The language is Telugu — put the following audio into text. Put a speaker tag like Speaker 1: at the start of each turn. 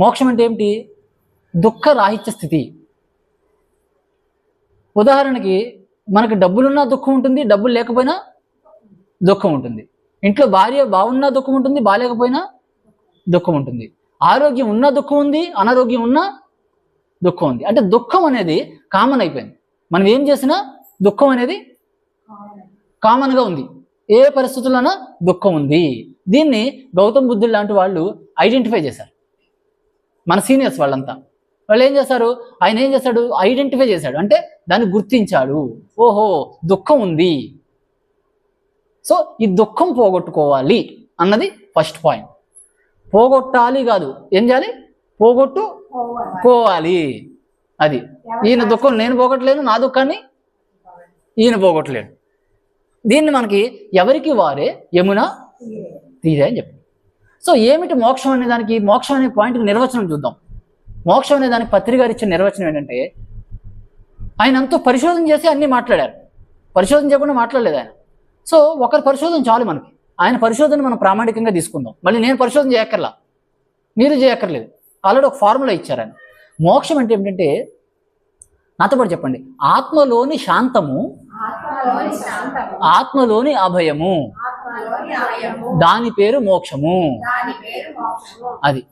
Speaker 1: మోక్షం అంటే ఏమిటి? దుఃఖ రాహిత్య స్థితి. ఉదాహరణకి మనకి డబ్బులున్నా దుఃఖం ఉంటుంది డబ్బులు లేకపోయినా దుఃఖం ఉంటుంది. ఇంట్లో భార్య బాగున్నా దుఃఖం ఉంటుంది బాగాలేకపోయినా దుఃఖం ఉంటుంది. ఆరోగ్యం ఉన్నా దుఃఖం ఉంది అనారోగ్యం ఉన్నా దుఃఖం ఉంది. అంటే దుఃఖం అనేది కామన్ అయిపోయింది. మనం ఏం చేసినా దుఃఖం అనేది కామన్గా ఉంది. ఏ పరిస్థితుల్లోనా దుఃఖం ఉంది. దీన్ని గౌతమ్ బుద్ధుడు లాంటి వాళ్ళు ఐడెంటిఫై చేశారు. మన సీనియర్స్ వాళ్ళంతా. వాళ్ళు ఏం చేశారు ఆయన ఏం చేశాడు ఐడెంటిఫై చేశాడు. అంటే దాన్ని గుర్తించాడు. ఓహో దుఃఖం ఉంది. సో ఈ దుఃఖం పోగొట్టుకోవాలి అన్నది ఫస్ట్ పాయింట్. పోగొట్టాలి కాదు. ఏం చేయాలి? పోగొట్టు పోవాలి అది. ఈయన దుఃఖం నేను పోగొట్టలేను నా దుఃఖాన్ని ఈయన పోగొట్టలేడు. దీన్ని మనకి ఎవరికి వారే? యమున తీరే అని చెప్పారు. సో ఏమిటి మోక్షం అనే దానికి మోక్షం అనే పాయింట్కి నిర్వచనం చూద్దాం. మోక్షం అనే దానికి పత్రిక గారు ఇచ్చిన నిర్వచనం ఏంటంటే ఆయన అంతా పరిశోధన చేసి అన్నీ మాట్లాడారు. పరిశోధన చేయకుండా మాట్లాడలేదు ఆయన. సో ఒకరి పరిశోధన చాలు మనకి. ఆయన పరిశోధన మనం ప్రామాణికంగా తీసుకుందాం. మళ్ళీ నేను పరిశోధన చేయక్కర్లా? మీరు చేయక్కర్లేదు. ఆల్రెడీ ఒక ఫార్ములా ఇచ్చారు ఆయన. మోక్షం అంటే ఏమిటంటే నాతో పాటు చెప్పండి. ఆత్మలోని శాంతము
Speaker 2: ఆత్మలోని శాంతము
Speaker 1: ఆత్మలోని అభయము.
Speaker 2: దాని పేరు మోక్షము.
Speaker 1: అది.